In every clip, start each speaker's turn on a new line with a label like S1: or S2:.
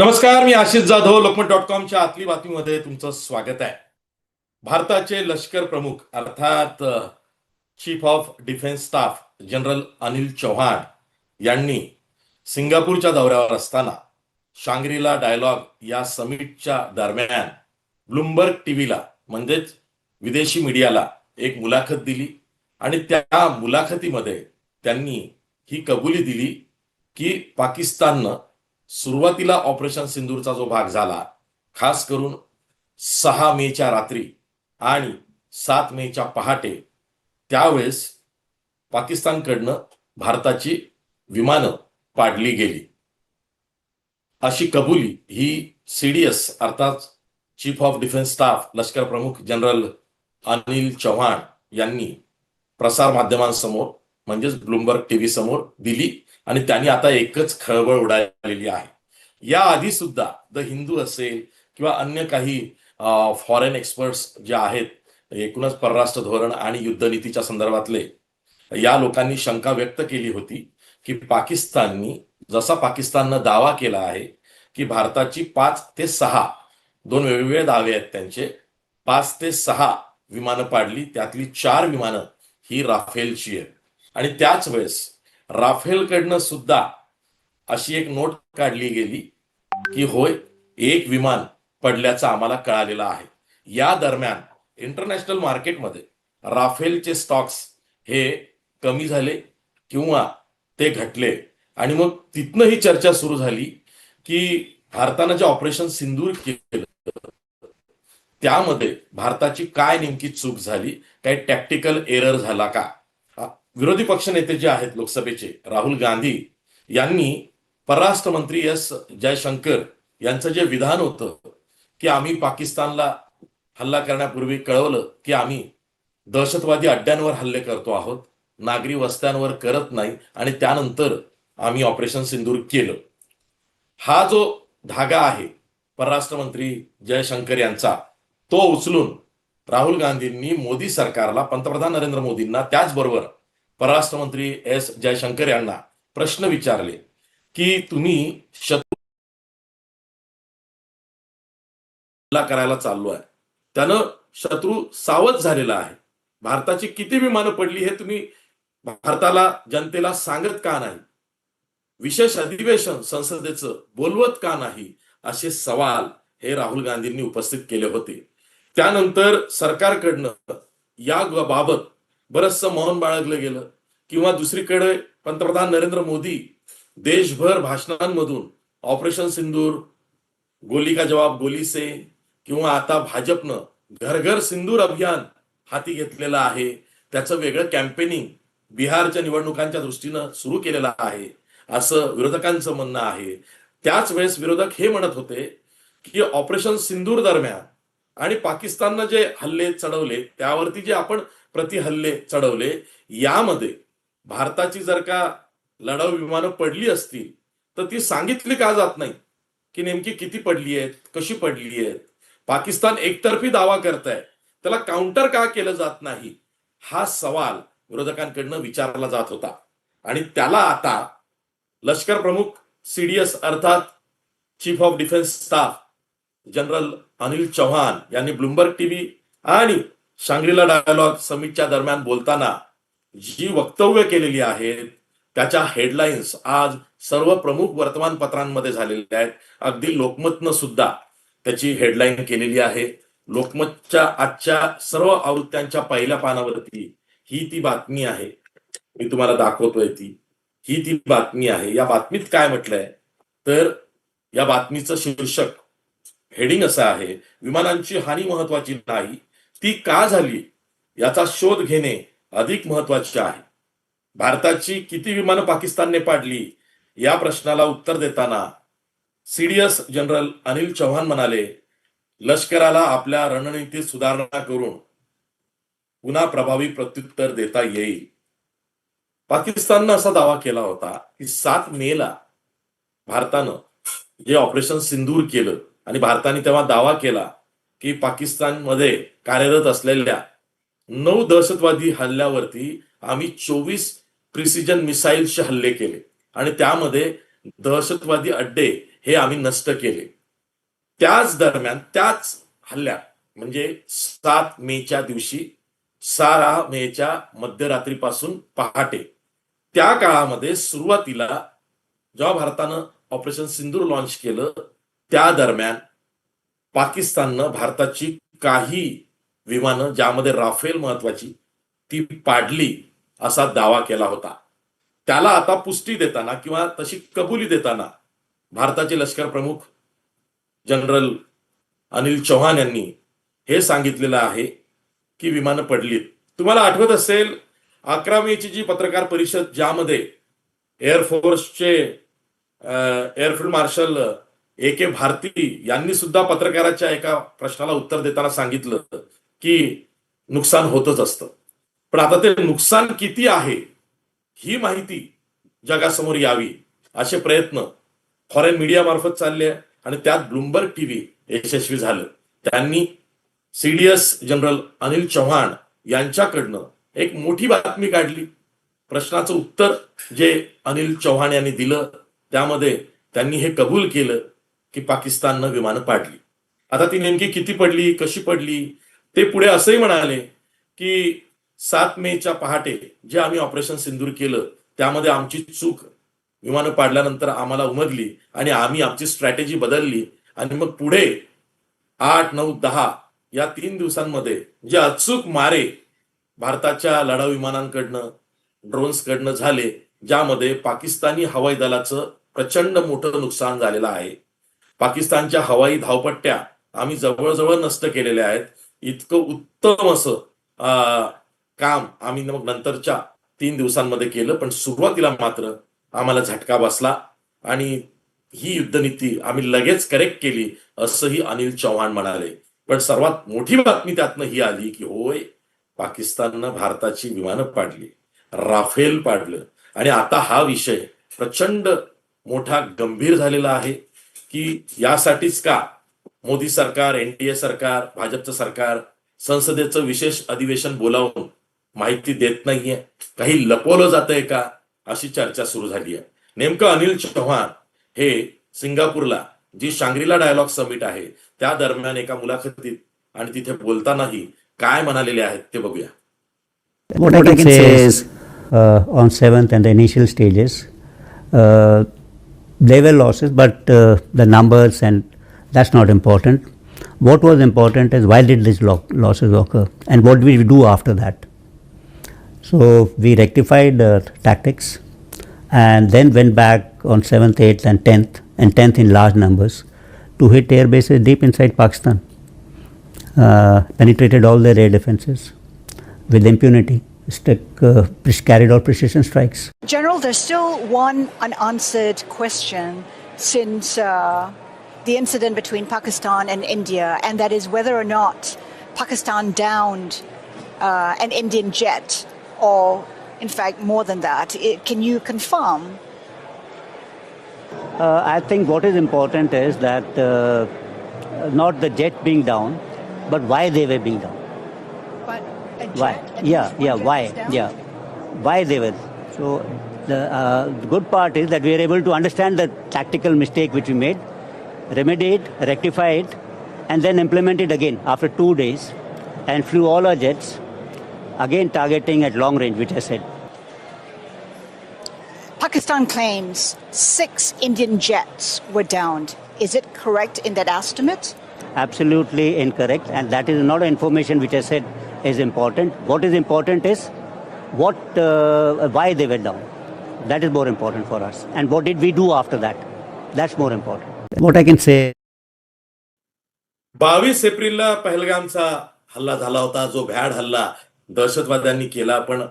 S1: नमस्कार मी आशिष जाधव लोकमत डॉट कॉमच्या आतली बातमीमध्ये तुमचं स्वागत आहे. भारताचे लष्कर प्रमुख अर्थात chief of defence staff general Anil Chauhan यांनी सिंगापूरच्या दौऱ्यावर असताना शांग्रीला डायलॉग या समिटच्या दरम्यान ब्लूमबर्ग टीव्हीला म्हणजेच विदेशी मीडियाला एक मुलाखत दिली आणि त्या मुलाखतीमध्ये त्यांनी ही कबुली दिली की पाकिस्ताननं सुरुवातीला ऑपरेशन सिंदूरचा जो भाग झाला खास करून सहा मेच्या रात्री आणि सात मेच्या पहाटे त्यावेळेस पाकिस्तानकडनं भारताची विमानं पाडली गेली. अशी कबुली ही सीडीएस अर्थात चीफ ऑफ डिफेन्स स्टाफ लष्कर प्रमुख जनरल अनिल चव्हाण यांनी प्रसार माध्यमांसमोर म्हणजेच ब्लूमबर्ग टीव्ही समोर दिली. आणि त्यांनी आता एकच खळबळ उडालेली आहे. या आधी सुद्धा द हिंदू असेल किंवा अन्य काही फॉरेन एक्सपर्ट्स जे आहेत एकूणच परराष्ट्र धोरण आणि युद्धनीतीच्या संदर्भातले या लोकांनी शंका व्यक्त केली होती की पाकिस्ताननी जसा पाकिस्ताननं दावा केला आहे की भारताची पाच ते सहा दोन वेगवेगळे दावे आहेत त्यांचे पाच ते सहा विमानं पाडली त्यातली चार विमानं ही राफेलची आहेत. आणि त्याच वेळेस राफेलकडनं सुद्धा अशी एक नोट काढली गेली की होय एक विमान पडल्याचं आम्हाला कळालेलं आहे. या दरम्यान इंटरनॅशनल मार्केटमध्ये राफेलचे स्टॉक्स हे कमी झाले किंवा ते घटले. आणि मग तिथनं ही चर्चा सुरू झाली की भारतानं जे ऑपरेशन सिंदूर केलं त्यामध्ये भारताची काय नेमकी चूक झाली काही टॅक्टिकल एरर झाला का? विरोधी पक्षनेते जे आहेत लोकसभेचे राहुल गांधी यांनी परराष्ट्र मंत्री एस जयशंकर यांचं जे विधान होतं की आम्ही पाकिस्तानला हल्ला करण्यापूर्वी कळवलं की आम्ही दहशतवादी अड्ड्यांवर हल्ले करतो आहोत नागरी वस्त्यांवर करत नाही आणि त्यानंतर आम्ही ऑपरेशन सिंदूर केलं. हा जो धागा आहे परराष्ट्र मंत्री जयशंकर यांचा तो उचलून राहुल गांधींनी मोदी सरकारला पंतप्रधान नरेंद्र मोदींना त्याचबरोबर परराष्ट्र मंत्री एस जयशंकर यांना प्रश्न विचारले की तुम्ही शत्रू करायला चाललो आहे. त्यानं शत्रू सावध झालेला आहे. भारताची किती विमानं पडली हे तुम्ही भारताला जनतेला सांगत का नाही? विशेष अधिवेशन संसदेचं बोलवत का नाही? असे सवाल हे राहुल गांधींनी उपस्थित केले होते. त्यानंतर सरकारकडनं या बाबत बरचसं मौन बाळगलं गेलं. किंवा दुसरीकडे पंतप्रधान नरेंद्र मोदी देशभर भाषणांमधून ऑपरेशन सिंदूर गोली का जवाब गोली से किंवा आता भाजपनं घर घर सिंदूर अभियान हाती घेतलेलं आहे. त्याचं वेगळं कॅम्पेनिंग बिहारच्या निवडणुकांच्या दृष्टीनं सुरू केलेलं आहे. असं विरोधकांचं म्हणणं आहे. त्याच वेळेस विरोधक हे म्हणत होते की ऑपरेशन सिंदूर दरम्यान आणि पाकिस्ताननं जे हल्ले चढवले त्यावरती जे आपण प्रति हल्ले चढवले यामध्ये भारताची जर का लढाऊ विमानं पडली असतील तर ती सांगितली का जात नाही? की नेमकी किती पडली आहेत कशी पडली आहेत? पाकिस्तान एकतर्फी दावा करताय त्याला काउंटर का केलं जात नाही? हा सवाल विरोधकांकडनं विचारला जात होता. आणि त्याला आता लष्कर प्रमुख सीडीएस अर्थात chief of defence staff general Anil Chauhan यांनी ब्लूमबर्ग टीव्ही आणि शांग्रीला डायलॉग समिटच्या दरम्यान बोलताना जी वक्तव्य केलेली आहेत त्याच्या हेडलाईन्स आज सर्व प्रमुख वर्तमानपत्रांमध्ये झालेल्या आहेत. अगदी लोकमतनं सुद्धा त्याची हेडलाईन केलेली आहे. लोकमतच्या आजच्या सर्व आवृत्त्यांच्या पहिल्या पानावरती ही ती बातमी आहे. मी तुम्हाला दाखवतोय ती. ही ती बातमी आहे. या बातमीत काय म्हटलंय? तर या बातमीचं शीर्षक हेडिंग असं आहे विमानांची हानी महत्वाची नाही ती का झाली याचा शोध घेणे अधिक महत्त्वाचे आहे. भारताची किती विमानं पाकिस्तानने पाडली या प्रश्नाला उत्तर देताना सीडीएस जनरल अनिल चव्हाण म्हणाले लष्कराला आपल्या रणनीतीत सुधारणा करून पुन्हा प्रभावी प्रत्युत्तर देता येईल. पाकिस्ताननं असा दावा केला होता की सात मेला भारतानं जे ऑपरेशन सिंदूर केलं आणि भारताने तेव्हा दावा केला की पाकिस्तानमध्ये कार्यरत असलेल्या नऊ दहशतवादी हल्ल्यावरती आम्ही चोवीस प्रिसिजन मिसाईल्सचे हल्ले केले. आणि त्यामध्ये दहशतवादी अड्डे हे आम्ही नष्ट केले. त्याच दरम्यान त्याच हल्ल्यात म्हणजे सात मेच्या दिवशी सारा मेच्या मध्यरात्रीपासून पहाटे त्या काळामध्ये सुरुवातीला जेव्हा भारतानं ऑपरेशन सिंदूर लॉन्च केलं त्या दरम्यान पाकिस्ताननं भारताची काही विमानं ज्यामध्ये राफेल महत्वाची ती पाडली असा दावा केला होता. त्याला आता पुष्टी देताना किंवा तशी कबुली देताना भारताचे लष्कर प्रमुख जनरल अनिल चौहान यांनी हे सांगितलेलं आहे की विमानं पडलीत. तुम्हाला आठवत असेल अकरा मेची जी पत्रकार परिषद ज्यामध्ये एअरफोर्सचे एअरफील्ड मार्शल ए के भारती यांनी सुद्धा पत्रकाराच्या एका प्रश्नाला उत्तर देताना सांगितलं की नुकसान होतच असतं. पण आता ते नुकसान किती आहे ही माहिती जगासमोर यावी असे प्रयत्न फॉरेन मीडिया मार्फत चालले आणि त्यात ब्लूमबर्ग टीव्ही यशस्वी झालं. त्यांनी सीडीएस जनरल अनिल चव्हाण यांच्याकडनं एक मोठी बातमी काढली. प्रश्नाचं उत्तर जे अनिल चव्हाण यांनी दिलं त्यामध्ये त्यांनी हे कबूल केलं की पाकिस्ताननं विमानं पाडली. आता ती नेमकी किती पडली कशी पडली ते पुढे असंही म्हणाले की सात मेच्या पहाटे जे आम्ही ऑपरेशन सिंदूर केलं त्यामध्ये आमची चूक विमानं पाडल्यानंतर आम्हाला उमगली आणि आम्ही आमची स्ट्रॅटेजी बदलली आणि मग पुढे आठ नऊ दहा या तीन दिवसांमध्ये जे अचूक मारे भारताच्या लढाऊ विमानांकडनं ड्रोन्सकडनं झाले ज्यामध्ये पाकिस्तानी हवाई दलाचं प्रचंड मोठं नुकसान झालेलं आहे. पाकिस्तानच्या हवाई धावपट्ट्या आम्ही जवळजवळ नष्ट केलेल्या आहेत. इतकं उत्तम असं काम आम्ही मग नंतरच्या तीन दिवसांमध्ये केलं पण सुरुवातीला मात्र आम्हाला झटका बसला आणि ही युद्धनीती आम्ही लगेच करेक्ट केली असंही अनिल चव्हाण म्हणाले. पण सर्वात मोठी बातमी त्यातनं ही आली की होय पाकिस्ताननं भारताची विमानं पाडली राफेल पाडलं. आणि आता हा विषय प्रचंड मोठा गंभीर झालेला आहे. की यासाठीच का मोदी सरकार एनडीए सरकार भाजपचं सरकार संसदेचं विशेष अधिवेशन बोलावून माहिती देत नाहीये? काही लपवलं जातंय का? अशी चर्चा सुरू झाली आहे. नेमकं अनिल चव्हाण हे सिंगापूरला जी शांग्रीला डायलॉग समिट आहे त्या दरम्यान एका मुलाखतीत आणि तिथे बोलतानाही काय म्हणालेले आहेत ते बघूया.
S2: What, I can say is, uh, on seventh and the initial stages, uh, there were losses, but uh, the numbers and that's not important. What was important is why did these lo- losses occur, and what did we do after that? So we rectified the tactics, and then went back on seventh, eighth, and tenth, and tenth in large numbers, to hit air bases deep inside Pakistan. Uh, penetrated all their air defenses with impunity, carried out precision strikes.
S3: General, there's still one unanswered question since uh, the incident between Pakistan and India, and that is whether or not Pakistan downed uh, an Indian jet, or in fact more than that. It, can you confirm?
S2: Uh, I think what is important is that uh, not the jet being down, but why they were being down. Why? Yeah, yeah, why? Yeah. Why they were. So the uh, good part is that we are able to understand the tactical mistake which we made, remedy it, rectify it, and then implement it again after two days and flew all our jets, again targeting at long range, which I said.
S3: Pakistan claims six Indian jets were downed. Is it correct in that estimate?
S2: absolutely incorrect and that is not information which i said is important what is important is what uh, why they were down that is more important for us and what did we do after that that's more important what i can say
S1: बावीस एप्रिलला पहलगामचा हल्ला झाला होता जो भ्याड हल्ला दहशतवाद्यांनी केला पण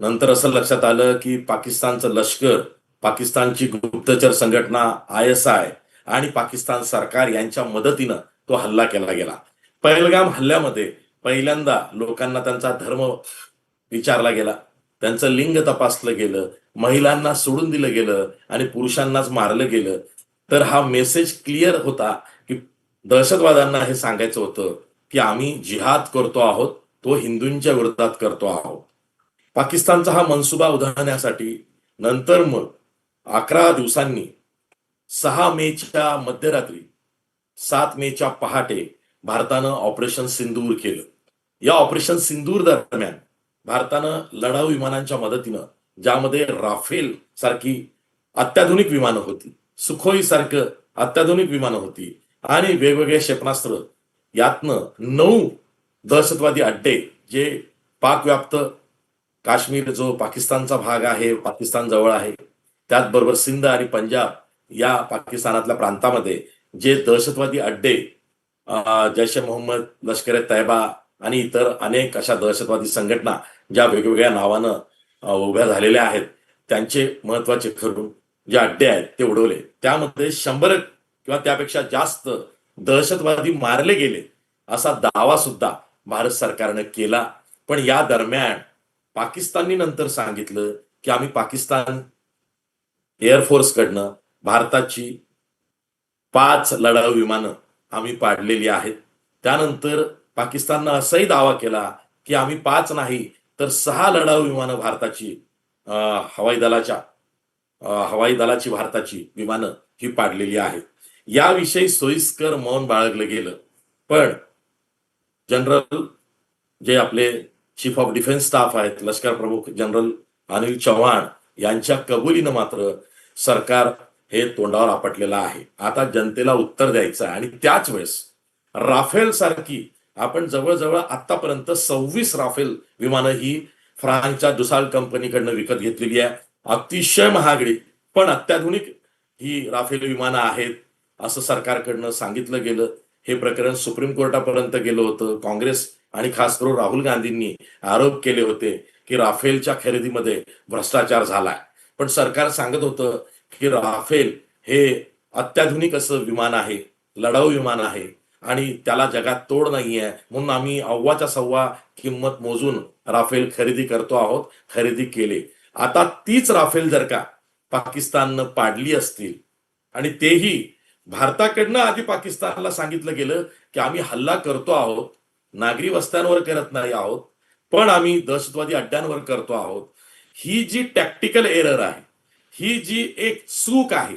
S1: नंतर असं लक्षात आलं की पाकिस्तानचं लष्कर पाकिस्तानची गुप्तचर संघटना आय एस आय आणि पाकिस्तान सरकार यांच्या मदतीनं तो हल्ला केला गेला पहलगाम हल्ल्यामध्ये पहिल्यांदा लोकांना त्यांचा धर्म विचारला गेला. त्यांचं लिंग तपासलं गेलं. महिलांना सोडून दिलं गेलं आणि पुरुषांनाच मारलं गेलं. तर हा मेसेज क्लिअर होता की दहशतवाद्यांना हे सांगायचं होतं की आम्ही जिहाद करतो आहोत तो हिंदूंच्या विरोधात करतो आहोत. पाकिस्तानचा हा मनसुबा उधळण्यासाठी नंतर मग अकरा दिवसांनी सहा मेच्या मध्यरात्री सात मेच्या पहाटे भारतानं ऑपरेशन सिंदूर केलं. या ऑपरेशन सिंदूर दरम्यान भारतानं लढाऊ विमानांच्या मदतीनं ज्यामध्ये राफेल सारखी अत्याधुनिक विमानं होती सुखोई सारखं अत्याधुनिक विमानं होती आणि वेगवेगळे क्षेपणास्त्र यातनं नऊ दहशतवादी अड्डे जे पाकव्याप्त काश्मीर जो पाकिस्तानचा भाग आहे पाकिस्तान जवळ आहे त्याचबरोबर सिंध आणि पंजाब या पाकिस्तानातल्या प्रांतामध्ये जे दहशतवादी अड्डे जैश ए मोहम्मद लष्कर ए तैबा आणि इतर अनेक अशा दहशतवादी संघटना ज्या वेगवेगळ्या नावानं उभ्या झालेल्या आहेत त्यांचे महत्त्वाचे ठरून जे अड्डे आहेत ते उडवले. त्यामध्ये शंभर किंवा त्यापेक्षा जास्त दहशतवादी मारले गेले असा दावा सुद्धा भारत सरकारनं केला. पण या दरम्यान पाकिस्ताननी नंतर सांगितलं की आम्ही पाकिस्तान एअरफोर्सकडनं भारताची पाच लढाऊ विमानं आम्ही पाडलेली आहेत. त्यानंतर पाकिस्ताननं असाही दावा केला की आम्ही पाच नाही तर सहा लढाऊ विमानं भारताची हवाई दलाच्या हवाई दलाची भारताची विमानं ही पाडलेली आहेत. याविषयी सोयीस्कर मौन बाळगलं गेलं. पण जनरल जे आपले चीफ ऑफ डिफेन्स स्टाफ आहेत लष्कर प्रमुख जनरल अनिल चव्हाण यांच्या कबुलीनं मात्र सरकार हे तोंडावर आपटलेलं आहे. आता जनतेला उत्तर द्यायचं आहे. आणि त्याच वेळेस राफेल सारखी आपण जवळजवळ आतापर्यंत सव्वीस राफेल विमानं ही फ्रान्सच्या दुसाल कंपनीकडनं विकत घेतलेली आहे. अतिशय महागडी पण अत्याधुनिक ही राफेल विमानं आहेत असं सरकारकडनं सांगितलं गेलं. हे प्रकरण सुप्रीम कोर्टापर्यंत गेलं होतं. काँग्रेस आणि खास करून राहुल गांधींनी आरोप केले होते की राफेलच्या खरेदीमध्ये भ्रष्टाचार झालाय. पण सरकार सांगत होतं की राफेल हे अत्याधुनिक असं विमान आहे लढाऊ विमान आहे आणि त्याला जगात तोड नाहीये. म्हणून आम्ही अव्वाच्या सव्वा किंमत मोजून राफेल खरेदी करतो आहोत खरेदी केले. आता तीच राफेल जर का पाकिस्ताननं पाडली असतील आणि तेही भारताकडनं आधी पाकिस्तानला सांगितलं गेलं की आम्ही हल्ला करतो आहोत नागरी वस्त्यांवर करत नाही आहोत पण आम्ही दहशतवादी अड्ड्यांवर करतो आहोत. ही जी टॅक्टिकल एरर आहे ही जी एक चूक आहे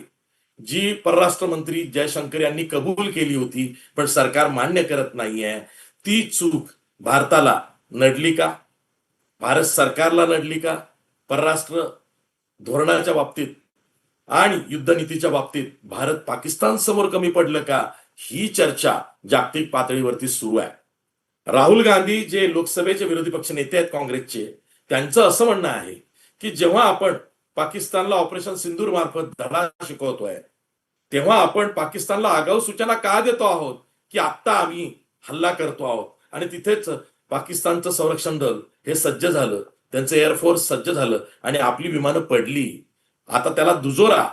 S1: जी परराष्ट्र मंत्री जयशंकर यांनी कबूल केली होती पण सरकार मान्य करत नाहीये ती चूक भारताला नडली का? भारत सरकारला नडली का? परराष्ट्र धोरणाच्या बाबतीत आणि युद्धनीतीच्या बाबतीत भारत पाकिस्तान समोर कमी पडलं का? ही चर्चा जागतिक पातळीवरती सुरू आहे. राहुल गांधी जे लोकसभेचे विरोधी पक्ष नेते आहेत काँग्रेसचे त्यांचं असं म्हणणं आहे की जेव्हा आपण पाकिस्तानला ऑपरेशन सिंदूर मार्फत धडा शिकवतोय. तेव्हा आपण पाकिस्तानला आगाऊ सूचना का देतो आहोत? की आत्ता आम्ही हल्ला करतो आहोत. आणि तिथेच पाकिस्तानचं संरक्षण दल हे सज्ज झालं. त्यांचं एअरफोर्स सज्ज झालं. आणि आपली विमानं पडली. आता त्याला दुजोरा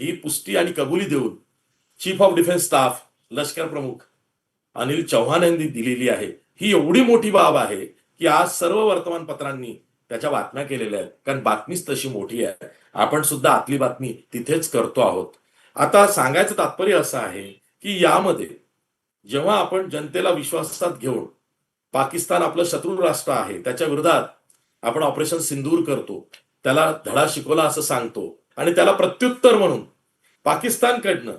S1: ही पुष्टी आणि कबुली देऊन चीफ ऑफ डिफेन्स स्टाफ लष्कर प्रमुख अनिल चव्हाण यांनी दिलेली आहे. ही एवढी मोठी बाब आहे की आज सर्व वर्तमानपत्रांनी त्याच्या बातम्या केलेल्या आहेत. कारण बातमीच तशी मोठी आहे. आपण सुद्धा आतली बातमी तिथेच करतो आहोत. आता सांगायचं तात्पर्य असं आहे की यामध्ये जेव्हा आपण जनतेला विश्वासात घेऊन पाकिस्तान आपलं शत्रू राष्ट्र आहे त्याच्या विरोधात आपण ऑपरेशन सिंदूर करतो. त्याला धडा शिकवला असं सांगतो. आणि त्याला प्रत्युत्तर म्हणून पाकिस्तानकडनं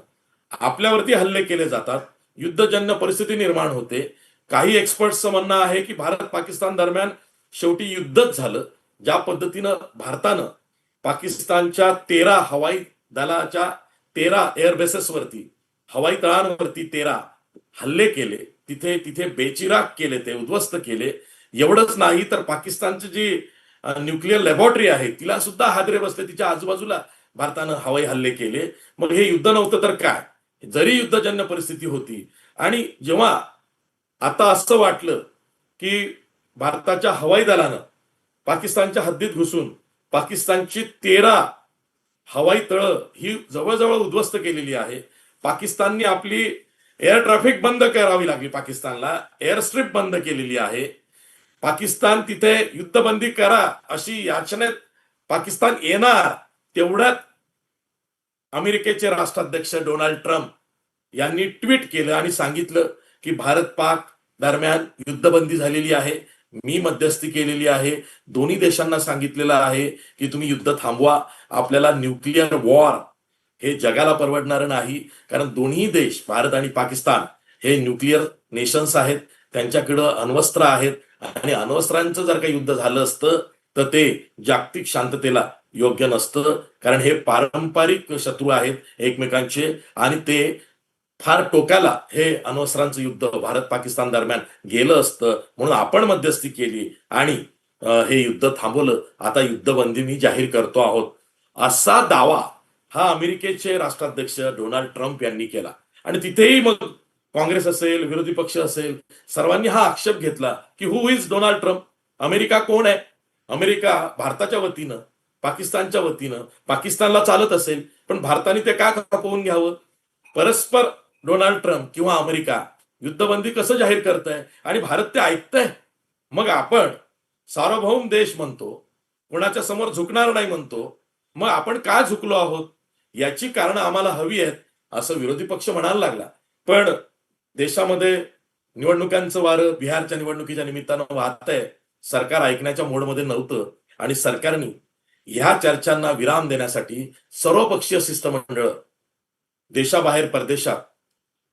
S1: आपल्यावरती हल्ले केले जातात. युद्धजन्य परिस्थिती निर्माण होते. काही एक्सपर्ट्सचं म्हणणं आहे की भारत पाकिस्तान दरम्यान शेवटी युद्धच झालं. ज्या पद्धतीनं भारतानं पाकिस्तानच्या तेरा हवाई दलाच्या तेरा एअरबेसेसवरती हवाई तळांवरती तेरा हल्ले केले तिथे तिथे बेचिराग केले ते उद्ध्वस्त केले. एवढंच नाही तर पाकिस्तानची जी न्यूक्लिअर लॅबॉरेटरी आहे तिला सुद्धा हादरे बसले. तिच्या आजूबाजूला भारतानं हवाई हल्ले केले. मग हे युद्ध नव्हतं तर काय? जरी युद्धजन्य परिस्थिती होती. आणि जेव्हा आता असं वाटलं की भारताच्या हवाई दलानं पाकिस्तानच्या हद्दीत घुसून पाकिस्तानची तेरा हवाई तळं ही जवळजवळ उद्ध्वस्त केलेली आहे. पाकिस्तानने आपली एअर ट्रॅफिक बंद करावी लागली पाकिस्तानला. एअर स्ट्रीप बंद केलेली आहे. पाकिस्तान तिथे युद्धबंदी करा अशी याचनेत पाकिस्तान येणार तेवढ्यात अमेरिकेचे राष्ट्राध्यक्ष डोनाल्ड ट्रम्प यांनी ट्विट केलं आणि सांगितलं की भारत पाक दरम्यान युद्धबंदी झालेली आहे. मी मध्यस्थी केलेली आहे. दोन्ही देशांना सांगितलेलं आहे की तुम्ही युद्ध थांबवा. आपल्याला न्यूक्लिअर वॉर हे जगाला परवडणार नाही. कारण दोन्ही देश भारत आणि पाकिस्तान हे न्यूक्लिअर नेशन्स आहेत. त्यांच्याकडं अण्वस्त्र आहेत. आणि अण्वस्त्रांचं जर काही युद्ध झालं असतं तर ते जागतिक शांततेला योग्य नसतं. कारण हे पारंपरिक शत्रू आहेत एकमेकांचे. आणि ते फार टोकाला हे अण्वस्त्रांचं युद्ध भारत पाकिस्तान दरम्यान गेलं असतं म्हणून आपण मध्यस्थी केली आणि हे युद्ध थांबवलं. आता युद्धबंदी मी जाहीर करतो आहोत. असा दावा हा अमेरिकेचे राष्ट्राध्यक्ष डोनाल्ड ट्रम्प यांनी केला. आणि तिथेही मग काँग्रेस असेल विरोधी पक्ष असेल सर्वांनी हा आक्षेप घेतला की who is Donald Trump? America कोण आहे? अमेरिका भारताच्या वतीनं पाकिस्तानच्या वतीनं पाकिस्तानला चालत असेल पण भारताने ते का खपवून घ्यावं? परस्पर डोनाल्ड ट्रम्प किंवा अमेरिका युद्धबंदी कसं जाहीर करतंय आणि भारत ते ऐकतंय? मग आपण सार्वभौम देश म्हणतो कोणाच्या समोर झुकणार नाही म्हणतो मग आपण का झुकलो आहोत? याची कारण आम्हाला हवी आहेत असं विरोधी पक्ष म्हणायला लागला. पण देशामध्ये निवडणुकांचं वारं बिहारच्या निवडणुकीच्या निमित्तानं वाहत आहे सरकार ऐकण्याच्या मोडमध्ये नव्हतं आणि सरकारने ह्या चर्चांना विराम देण्यासाठी सर्वपक्षीय शिष्टमंडळ देशाबाहेर परदेशात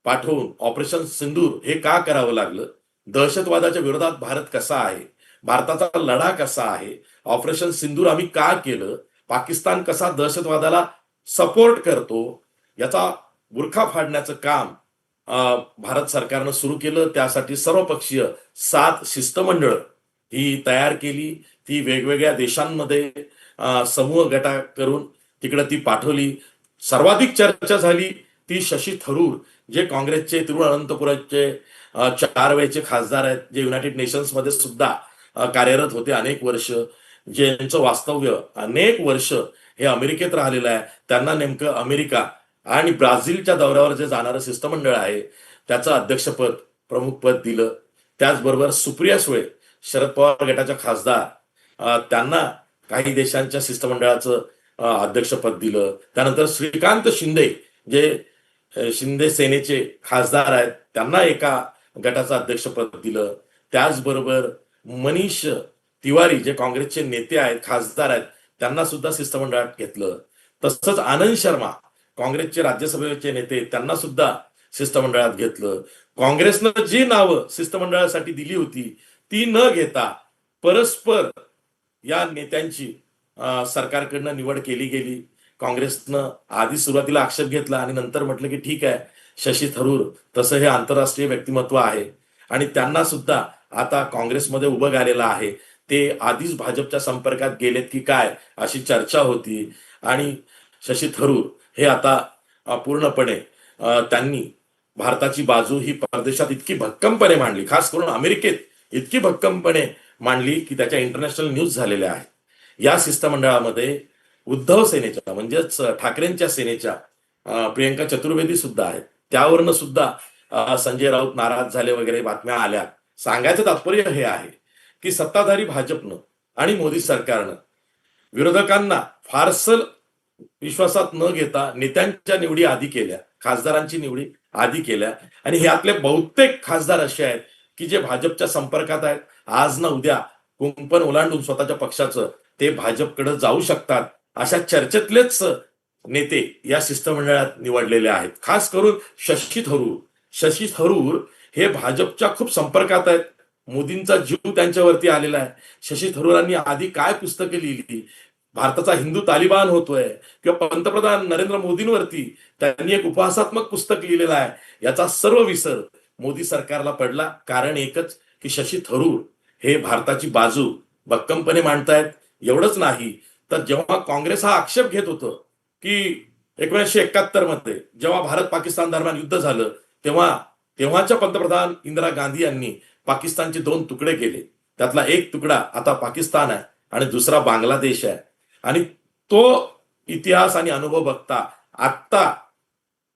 S1: पाठवून ऑपरेशन सिंदूर हे का करावं लागलं? दहशतवादाच्या विरोधात भारत कसा आहे? भारताचा लढा कसा आहे? ऑपरेशन सिंदूर आम्ही का केलं? पाकिस्तान कसा दहशतवादाला सपोर्ट करतो? याचा बुरखा फाडण्याचं काम भारत सरकारनं सुरू केलं. त्यासाठी सर्वपक्षीय सात शिष्टमंडळ ही तयार केली. ती वेगवेगळ्या देशांमध्ये समूह गटा करून तिकडे ती पाठवली. सर्वाधिक चर्चा झाली. ती शशी थरूर जे काँग्रेसचे तिरुवनंतपुराचे चार वेळचे खासदार आहेत जे युनायटेड नेशन्समध्ये सुद्धा कार्यरत होते अनेक वर्ष ज्यांचं वास्तव्य अनेक वर्ष हे अमेरिकेत राहिलेलं आहे. त्यांना नेमकं अमेरिका आणि ब्राझीलच्या दौऱ्यावर जे जाणारं शिष्टमंडळ आहे त्याचं अध्यक्षपद प्रमुख पद दिलं. त्याचबरोबर सुप्रिया सुळे शरद पवार गटाच्या खासदार त्यांना काही देशांच्या शिष्टमंडळाचं अध्यक्षपद दिलं. त्यानंतर श्रीकांत शिंदे जे शिंदे सेनेचे खासदार आहेत. त्यांना एका गटाचं अध्यक्षपद दिलं. त्याचबरोबर मनीष तिवारी जे काँग्रेसचे नेते आहेत खासदार आहेत त्यांना सुद्धा शिष्टमंडळात घेतलं. तसंच आनंद शर्मा काँग्रेसचे राज्यसभेचे नेते त्यांना सुद्धा शिष्टमंडळात घेतलं. काँग्रेसनं जी नावं शिष्टमंडळासाठी दिली होती ती न घेता परस्पर या नेत्यांची सरकारकडनं निवड केली गेली. काँग्रेसनं आधी सुरुवातीला आक्षेप घेतला आणि नंतर म्हटलं की ठीक आहे शशी थरूर तसं हे आंतरराष्ट्रीय व्यक्तिमत्व आहे. आणि त्यांना सुद्धा आता काँग्रेसमध्ये उभं गालेलं आहे. ते आधीच भाजपच्या संपर्कात गेलेत की काय अशी चर्चा होती. आणि शशी थरूर हे आता पूर्णपणे त्यांनी भारताची बाजू ही परदेशात इतकी भक्कमपणे मांडली. खास करून अमेरिकेत इतकी भक्कमपणे मांडली की त्याच्या इंटरनॅशनल न्यूज झालेल्या आहेत. या शिष्टमंडळामध्ये उद्धव सेनेच्या म्हणजेच ठाकरेंच्या सेनेच्या प्रियंका चतुर्वेदी सुद्धा आहेत. त्यावरनं सुद्धा संजय राऊत नाराज झाले वगैरे बातम्या आल्या. सांगायचं तात्पर्य हे आहे की सत्ताधारी भाजपनं आणि मोदी सरकारनं विरोधकांना फारसं विश्वासात न घेता नेत्यांच्या निवडी आधी केल्या खासदारांची निवडी आधी केल्या. आणि ह्यातले बहुतेक खासदार असे आहेत की जे भाजपच्या संपर्कात आहेत. आज ना उद्या कुंपण ओलांडून स्वतःच्या पक्षाचं ते भाजपकडे जाऊ शकतात. अशा चर्चेतलेच नेते या शिष्टमंडळात निवडलेले आहेत. खास करून शशी थरूर शशी थरूर हे भाजपच्या खूप संपर्कात आहेत. मोदींचा जीव त्यांच्यावरती आलेला आहे. शशी थरूरांनी आधी काय पुस्तकं लिहिली? भारताचा हिंदू तालिबान होतोय किंवा पंतप्रधान नरेंद्र मोदींवरती त्यांनी एक उपहासात्मक पुस्तक लिहिलेलं आहे. याचा सर्व विसर मोदी सरकारला पडला. कारण एकच की शशी थरूर हे भारताची बाजू भक्कमपणे मांडतायत. एवढंच नाही तर जेव्हा काँग्रेस हा आक्षेप घेत होतं की एकोणीसशे एकाहत्तरमध्ये जेव्हा भारत पाकिस्तान दरम्यान युद्ध झालं तेव्हा तेव्हाच्या पंतप्रधान इंदिरा गांधी यांनी पाकिस्तानचे दोन तुकडे केले. त्यातला एक तुकडा आता पाकिस्तान आहे आणि दुसरा बांगलादेश आहे. आणि तो इतिहास आणि अनुभव बघता आत्ता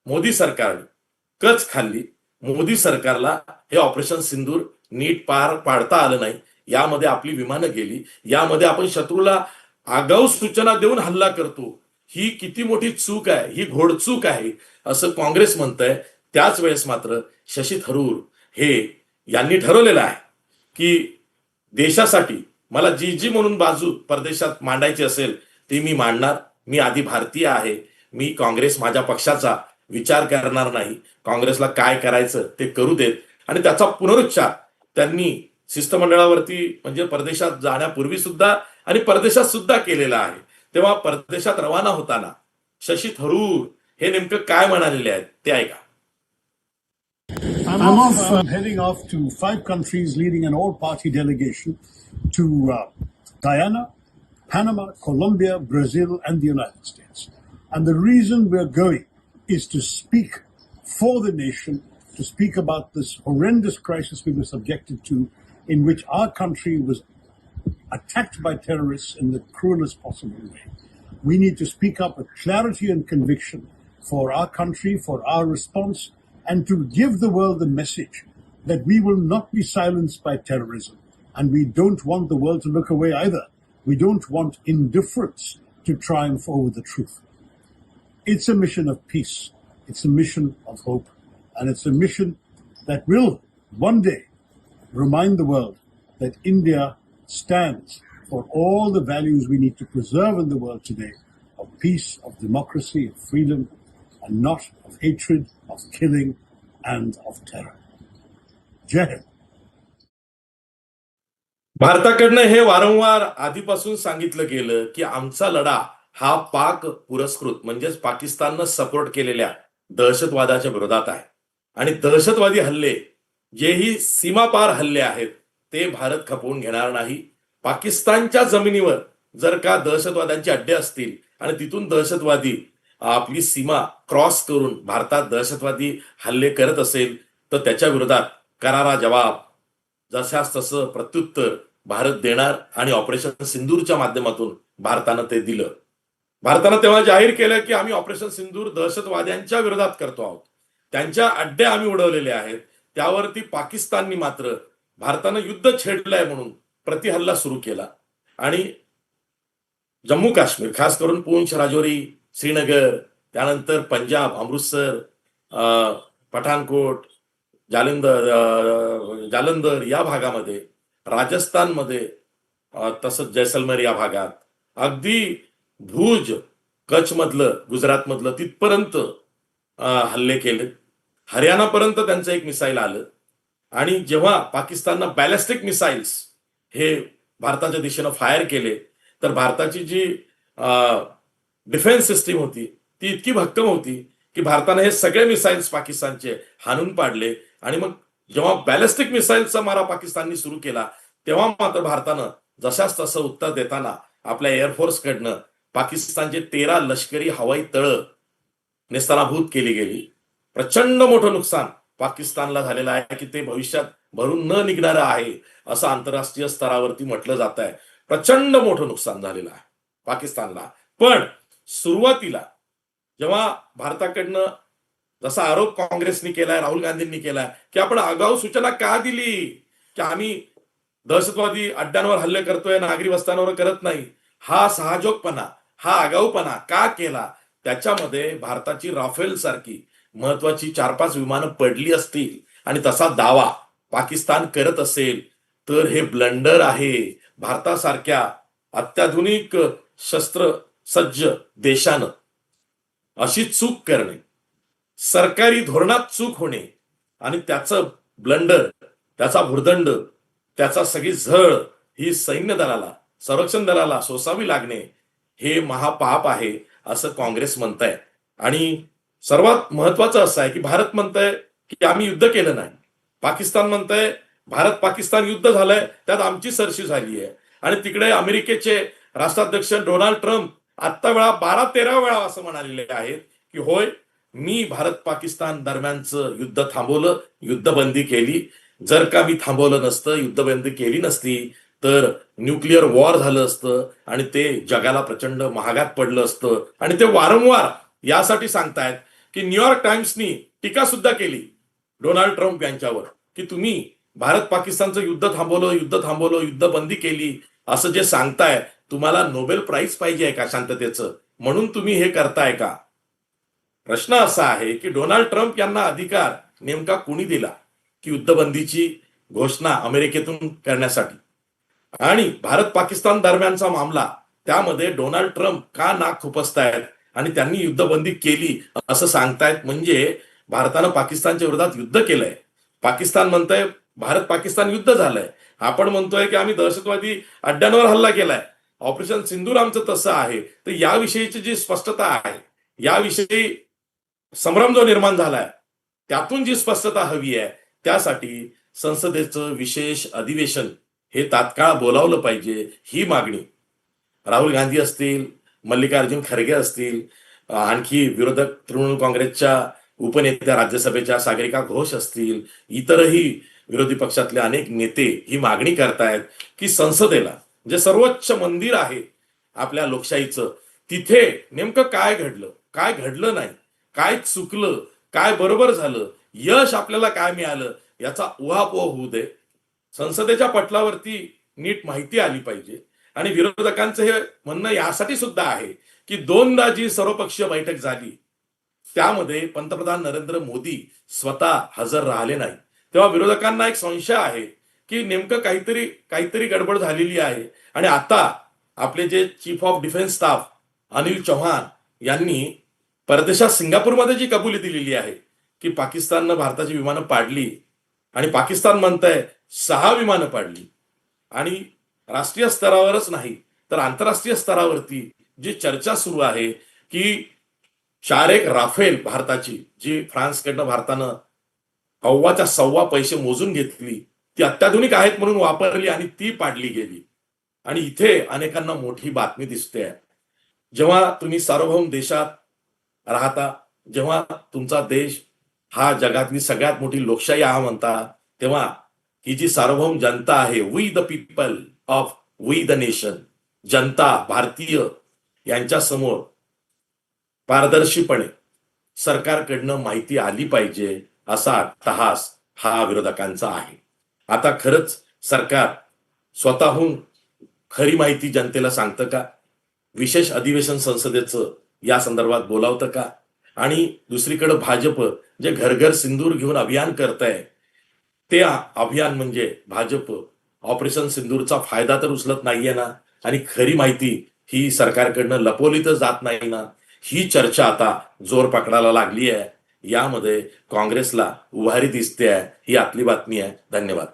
S1: मोदी सरकारने कच खाल्ली. मोदी सरकारला हे ऑपरेशन सिंदूर नीट पार पाडता आलं नाही. यामध्ये आपली विमानं गेली. यामध्ये आपण शत्रूला आगाऊ सूचना देऊन हल्ला करतो. ही किती मोठी चूक आहे ही घोडचूक आहे असं काँग्रेस म्हणतंय. त्याच वेळेस मात्र शशी थरूर हे यांनी ठरवलेलं आहे की देशासाठी मला जी जी म्हणून बाजू परदेशात मांडायची असेल ती मी मांडणार. मी आधी भारतीय आहे. मी काँग्रेस माझ्या पक्षाचा विचार करणार नाही. काँग्रेसला काय करायचं ते करू देत. आणि त्याचा पुनरुच्चार त्यांनी शिष्टमंडळावरती म्हणजे परदेशात जाण्यापूर्वी सुद्धा आणि परदेशात सुद्धा केलेला आहे तेव्हा परदेशात रवाना होताना शशी थरूर हे नेमकं काय म्हणालेले आहेत ते ऐका
S4: I'm off, uh, heading off to five countries leading an all party delegation to uh, Guyana, Panama, Colombia, Brazil, and the United States. And the reason we're going is to speak for the nation, to speak about this horrendous crisis we were subjected to, in which our country was attacked by terrorists in the cruelest possible way. We need to speak up with clarity and conviction for our country, for our response, and to give the world the message that we will not be silenced by terrorism. And we don't want the world to look away either. We don't want indifference to triumph over the truth. It's a mission of peace. It's a mission of hope. And it's a mission that will one day remind the world that India stands for all the values we need to preserve in the world today of peace, of democracy, of freedom, and not of hatred, of killing, and of terror. Jai
S1: भारताकडनं हे वारंवार आधीपासून सांगितलं गेलं की आमचा लढा हा पाक पुरस्कृत म्हणजेच पाकिस्ताननं सपोर्ट केलेल्या दहशतवादाच्या विरोधात आहे आणि दहशतवादी हल्ले जेही सीमापार हल्ले आहेत ते भारत खपवून घेणार नाही. पाकिस्तानच्या जमिनीवर जर का दहशतवाद्यांचे अड्डे असतील आणि तिथून दहशतवादी आपली सीमा क्रॉस करून भारतात दहशतवादी हल्ले करत असेल तर त्याच्या विरोधात करारा जवाब जशास तसं प्रत्युत्तर भारत देणार आणि ऑपरेशन सिंदूरच्या माध्यमातून भारतानं ते दिलं. भारतानं तेव्हा जाहीर केलं की आम्ही ऑपरेशन सिंदूर दहशतवाद्यांच्या विरोधात करतो आहोत. त्यांच्या अड्डे आम्ही उडवलेले आहेत. त्यावरती पाकिस्ताननी मात्र भारतानं युद्ध छेडलंय म्हणून प्रतिहल्ला सुरू केला. आणि जम्मू काश्मीर खास करून पूंछ राजौरी श्रीनगर त्यानंतर पंजाब अमृतसर अं, पठाणकोट जालंदर जालंधर या भागामध्ये राजस्थानमध्ये तसंच जैसलमेर या भागात अगदी भुज कच्छमधलं गुजरातमधलं तिथपर्यंत हल्ले केले हरियाणापर्यंत त्यांचं एक मिसाईल आलं. आणि जेव्हा पाकिस्ताननं बॅलेस्टिक मिसाईल्स हे भारताच्या दिशेनं फायर केले तर भारताची जी डिफेन्स सिस्टीम होती ती इतकी भक्कम होती की भारताने हे सगळे मिसाईल्स पाकिस्तानचे हाणून पाडले. आणि मग जेव्हा बॅलिस्टिक मिसाईलचा मारा पाकिस्ताननी सुरू केला तेव्हा मात्र भारतानं जशाच तसं उत्तर देताना आपल्या एअरफोर्सकडनं पाकिस्तानचे तेरा लष्करी हवाई तळ निस्तानाभूत केली गेली. प्रचंड मोठं नुकसान पाकिस्तानला झालेलं आहे की ते भविष्यात भरून न निघणारं आहे असं आंतरराष्ट्रीय स्तरावरती म्हटलं जात आहे. प्रचंड मोठं नुकसान झालेलं आहे पाकिस्तानला. पण सुरुवातीला जेव्हा भारताकडनं जसा आरोप काँग्रेसनी केलाय राहुल गांधींनी केलाय की आपण आगाऊ सूचना का दिली? की आम्ही दहशतवादी अड्ड्यांवर हल्ले करतोय नागरी वस्तांवर करत नाही. हा सहाजोगपणा हा आगाऊपणा का केला? त्याच्यामध्ये भारताची राफेल सारखी महत्वाची चार पाच विमानं पडली असतील आणि तसा दावा पाकिस्तान करत असेल तर हे ब्लंडर आहे. भारतासारख्या अत्याधुनिक शस्त्र सज्ज देशानं अशी चूक करणे सरकारी धोरणात चूक होणे आणि त्याचं ब्लंडर त्याचा भुर्दंड त्याचा सगळी झळ ही सैन्य दलाला संरक्षण दलाला सोसावी लागणे हे महापाप आहे असं काँग्रेस म्हणताय. आणि सर्वात महत्वाचं असं आहे की भारत म्हणतंय की आम्ही युद्ध केलं नाही. पाकिस्तान म्हणतंय भारत पाकिस्तान युद्ध झालंय त्यात आमची सरशी झाली आहे. आणि तिकडे अमेरिकेचे राष्ट्राध्यक्ष डोनाल्ड ट्रम्प आत्ता वेळा बारा तेरा वेळा असं म्हणालेले आहेत की होय मी भारत पाकिस्तान दरम्यानचं युद्ध थांबवलं युद्धबंदी केली. जर का मी थांबवलं नसतं युद्धबंदी केली नसती तर न्यूक्लिअर वॉर झालं असतं आणि ते जगाला प्रचंड महागात पडलं असतं. आणि ते वारंवार यासाठी सांगतायत की न्यूयॉर्क टाइम्सनी टीका सुद्धा केली डोनाल्ड ट्रम्प यांच्यावर की तुम्ही भारत पाकिस्तानचं युद्ध थांबवलं युद्ध थांबवलं युद्ध बंदी केली असं जे सांगताय तुम्हाला नोबेल प्राईज पाहिजे आहे का शांततेचं? म्हणून तुम्ही हे करताय का? प्रश्न असा आहे की डोनाल्ड ट्रम्प यांना अधिकार नेमका कुणी दिला? की युद्धबंदीची घोषणा अमेरिकेतून करण्यासाठी? आणि भारत पाकिस्तान दरम्यानचा मामला त्यामध्ये डोनाल्ड ट्रम्प का नाक खुपसतायत आणि त्यांनी युद्धबंदी केली असं सांगतायत म्हणजे भारतानं पाकिस्तानच्या विरोधात युद्ध केलंय. पाकिस्तान म्हणतंय भारत पाकिस्तान युद्ध झालंय. आपण म्हणतोय की आम्ही दहशतवादी अड्ड्यांवर हल्ला केलाय. ऑपरेशन सिंदूर आमचं तसं आहे. तर याविषयीची जी स्पष्टता आहे याविषयी संभ्रम जो निर्माण झालाय त्यातून जी स्पष्टता हवी आहे त्यासाठी संसदेचं विशेष अधिवेशन हे तात्काळ बोलावलं पाहिजे ही मागणी. राहुल गांधी असतील मल्लिकार्जुन खरगे असतील आणखी विरोधक तृणमूल काँग्रेसच्या उपनेत्या राज्यसभेच्या सागरिका घोष असतील इतरही विरोधी पक्षातले अनेक नेते ही मागणी करतायत की संसदेला जे सर्वोच्च मंदिर आहे आपल्या लोकशाहीचं तिथे नेमकं काय घडलं काय घडलं नाही काय चुकलं काय बरोबर झालं यश आपल्याला काय मिळालं याचा उहापोह होऊ दे. संसदेच्या पटलावरती नीट माहिती आली पाहिजे. आणि विरोधकांचं हे म्हणणं यासाठी सुद्धा आहे की दोनदा जी सर्वपक्षीय बैठक झाली त्यामध्ये पंतप्रधान नरेंद्र मोदी स्वतः हजर राहिले नाही. तेव्हा विरोधकांना एक संशय आहे की नेमकं काहीतरी काहीतरी गडबड झालेली आहे. आणि आता आपले जे chief of defence staff Anil Chauhan यांनी परदेशात सिंगापूरमध्ये जी कबुली दिलेली आहे की पाकिस्ताननं भारताची विमानं पाडली आणि पाकिस्तान म्हणतंय सहा विमानं पाडली. आणि राष्ट्रीय स्तरावरच नाही तर आंतरराष्ट्रीय स्तरावरती जी चर्चा सुरू आहे की चार एक राफेल भारताची जी फ्रान्सकडनं भारतानं अव्वाच्या सव्वा पैसे मोजून घेतली ती अत्याधुनिक आहेत म्हणून वापरली आणि ती पाडली गेली. आणि इथे अनेकांना मोठी बातमी दिसते. जेव्हा तुम्ही सार्वभौम देशात राहता जेव्हा तुमचा देश हा जगातली सगळ्यात मोठी लोकशाही हा म्हणता तेव्हा ही जी सार्वभौम जनता आहे we the people of we the nation जनता भारतीय यांच्या समोर पारदर्शीपणे सरकारकडनं माहिती आली पाहिजे असा तहास हा विरोधकांचा आहे. आता खरंच सरकार स्वतःहून खरी माहिती जनतेला सांगतं का? विशेष अधिवेशन संसदेचं या संदर्भात बोलावतं का? आणि दुसरीकडे भाजप जे घरघर सिंदूर घेऊन अभियान करत आहे ते अभियान म्हणजे भाजप ऑपरेशन सिंदूरचा फायदा तर उचलत नाहीये ना. आणि खरी माहिती ही सरकारकडनं लपवली तर जात नाही ना. ही चर्चा आता जोर पकडायला लागली आहे यामध्ये काँग्रेसला उभारी दिसते आहे ही आतली बातमी आहे. धन्यवाद.